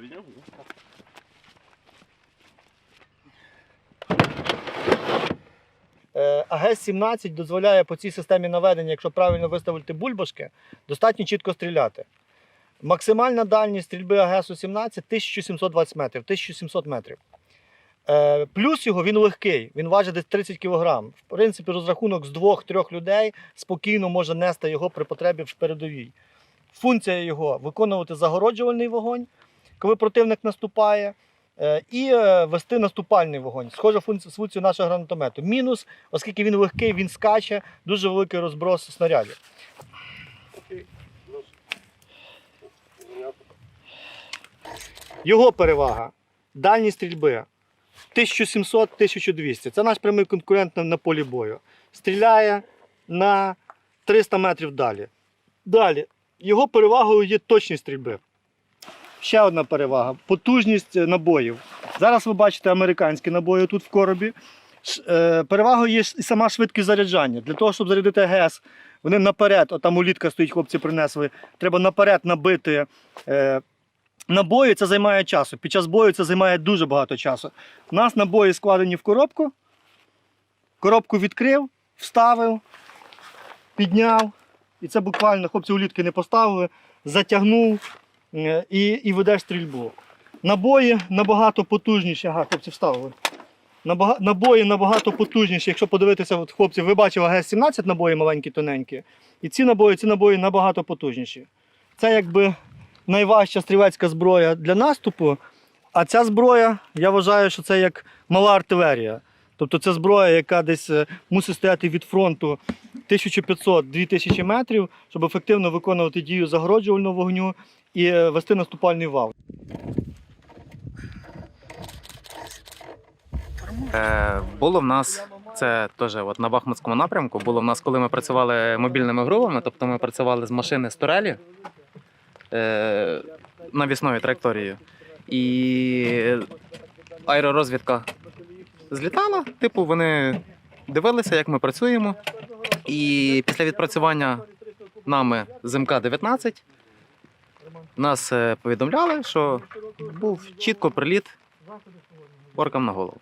відео? Е, АГС-17 дозволяє по цій системі наведення, якщо правильно виставити бульбашки, достатньо чітко стріляти. Максимальна дальність стрільби АГС-17 1720 метрів, 1700 метрів. Е, плюс його він легкий, він важить десь 30 кг. В принципі, розрахунок з двох-трьох людей спокійно може нести його при потребі в передовій. Функція його виконувати загороджувальний вогонь, коли противник наступає, е, і е, вести наступальний вогонь. Схожа функція нашого гранатомету. Мінус, оскільки він легкий, він скаче, дуже великий розброс снарядів. Його перевага дальність стрільби 1700-1200. Це наш прямий конкурент на полі бою. Стріляє на 300 метрів далі. Далі. Його перевагою є точність стрільби. Ще одна перевага потужність е, набоїв. Зараз ви бачите американські набої тут в коробі. Е, Перевагою є і сама швидкість заряджання. Для того, щоб зарядити ГЕС, вони наперед, от там улітка стоїть, хлопці принесли. Треба наперед набити е, набої, це займає часу. Під час бою це займає дуже багато часу. У нас набої складені в коробку. Коробку відкрив, вставив, підняв. І це буквально хлопці улітки не поставили, затягнув і, і ведеш стрільбу. Набої набагато потужніші. Ага, хлопці вставили. Набага- Набої набагато потужніші. Якщо подивитися, от, хлопці, ви бачили АГС-17 набої маленькі, тоненькі. І ці набої, ці набої набагато потужніші. Це якби найважча стрілецька зброя для наступу. А ця зброя, я вважаю, що це як мала артилерія. Тобто це зброя, яка десь е, мусить стояти від фронту 1500-2000 метрів, щоб ефективно виконувати дію загороджувального вогню і е, вести наступальний вал. Е, було в нас це теж от на Бахмутському напрямку. Було в нас, коли ми працювали мобільними групами, тобто ми працювали з машини з турелі е, навісною траєкторією. І аеророзвідка злітала. Типу, вони дивилися, як ми працюємо. І після відпрацювання нами з МК-19 нас е, повідомляли, що був чітко приліт оркам на голову.